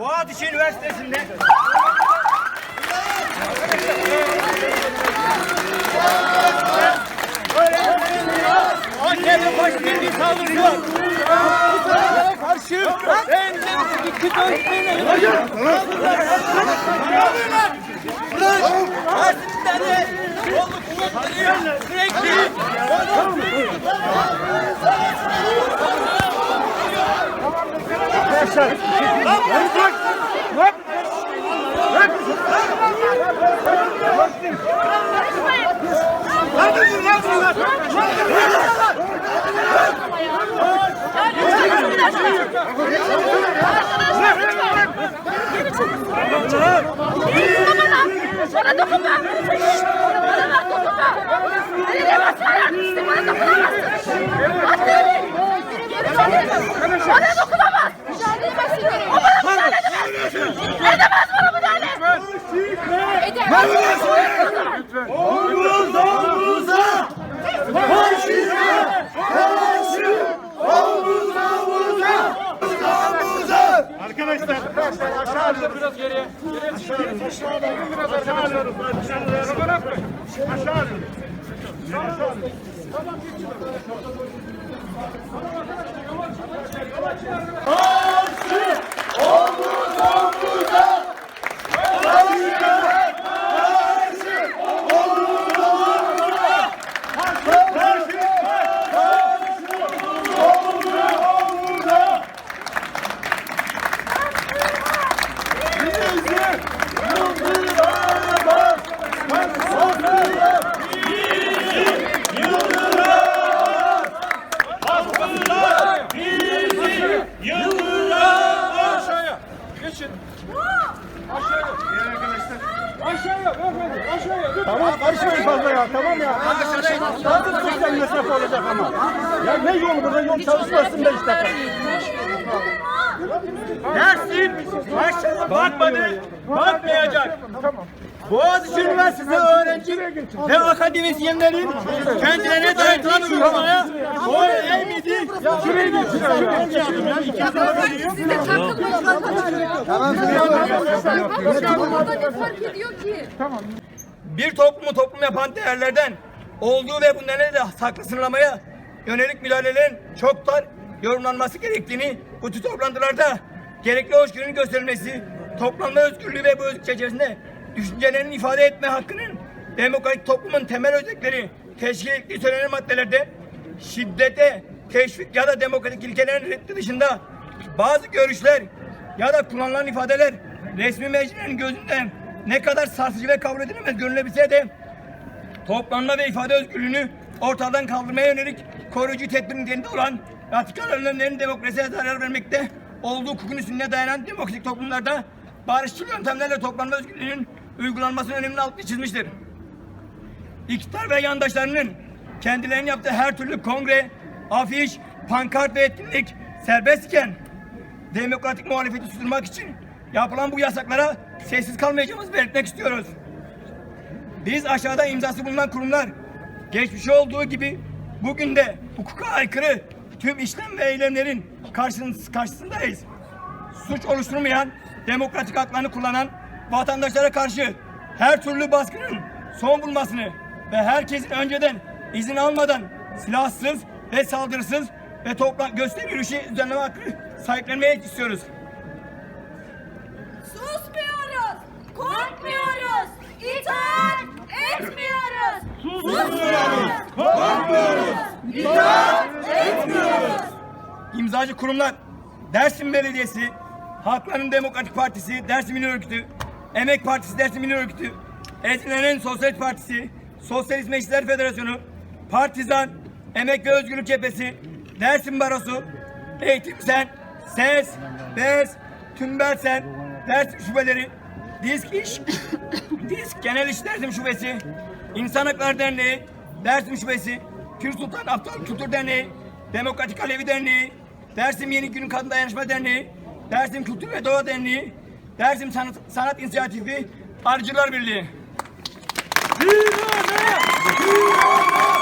Boğaziçi Üniversitesi'nde AKP başkanı saldırıya karşı ben de iki dönüşmeyle Hayır. Sürekli Bana dokunma! Bana dokunma! Basıyorlar? İşte bana dokunamazsın! Omuza Arkadaşlar aşağı alıyoruz. Biraz geriye Geriye aşağı alıyoruz. Aşağı alıyoruz. Biraz aşağı alıyoruz Aşağı alıyoruz Aşağıya Geçin Aşağıya Gel arkadaşlar. Aşağıya beyefendi aşağıya Tamam karışmayın fazla ya. Tamam ya. Zaten sosyal mesafe olacak ama. Ya ne yolu burada? Yol çalışmasın 5 dakika Dersim başladı batmadı, batmayacak. Boğaziçi Üniversitesi öğrenci ve akademisyenlerin kendilerine dayatılan uygulamaya boyun eğmedi. Şuraya şuraya gel. Siz de takılmayın. Tamam. Burada ne fark ediyor ki? Bir toplumu toplum yapan değerlerden olduğu ve bunların da saklı sınırlamaya yönelik müdahalelerin çoktan yorumlanması gerektiğini bu tür toplantılarda gerekli hoşgörünün gösterilmesi, toplanma özgürlüğü ve bu özgürlük çerçevesinde düşüncelerini ifade etme hakkının demokratik toplumun temel özellikleri teşkil ettiği söylenen maddelerde şiddete, teşvik ya da demokratik ilkelerin reddi dışında bazı görüşler ya da kullanılan ifadeler resmi meclisin gözünde ne kadar sarsıcı ve kabul edilemez görünebilse de toplanma ve ifade özgürlüğünü ortadan kaldırmaya yönelik koruyucu tedbir niteliğinde olan radikal önlemlerin demokrasiye zarar vermekte olduğu hukukun üstünde dayanan demokratik toplumlarda barışçıl yöntemlerle toplanma özgürlüğünün uygulanmasının önemini altını çizmiştir. İktidar ve yandaşlarının kendilerinin yaptığı her türlü kongre, afiş, pankart ve etkinlik serbestken demokratik muhalefeti susturmak için yapılan bu yasaklara sessiz kalmayacağımızı belirtmek istiyoruz. Biz aşağıda imzası bulunan kurumlar geçmişte olduğu gibi bugün de hukuka aykırı tüm işlem ve eylemlerin karşısın- karşısındayız. Suç oluşturmayan, demokratik haklarını kullanan vatandaşlara karşı her türlü baskının son bulmasını ve herkesin önceden izin almadan silahsız ve saldırısız ve toplam gösteri yürüyüşü düzenleme hakkı sahiplenmeye istiyoruz. Susmuyoruz, korkmuyoruz, itaat etmiyoruz. Susmuyoruz, korkmuyoruz, itaat etmiyoruz. İmzacı kurumlar Dersim Belediyesi, Halkların Demokratik Partisi, Dersim İl Örgütü, Emek Partisi, Dersim İl Örgütü, Ezilerin Sosyalist Partisi, Sosyalist Meclisler Federasyonu, Partizan, Emek ve Özgürlük Cephesi, Dersim Barosu, Eğitim Sen, SES, BES, Tümbelsen, Dersim Şubeleri, Disk İş, Disk Genel İş Dersim Şubesi, İnsan Hakları Derneği, Dersim Şubesi, Pir Sultan Abdal Kültür Derneği, Demokratik Alevi Derneği, Dersim Yeni Gün Kadın Dayanışma Derneği, Dersim Kültür ve Doğa Derneği, Dersim Sanat, Sanat İnisiyatifi, Arıcılar Birliği. Viva! Viva!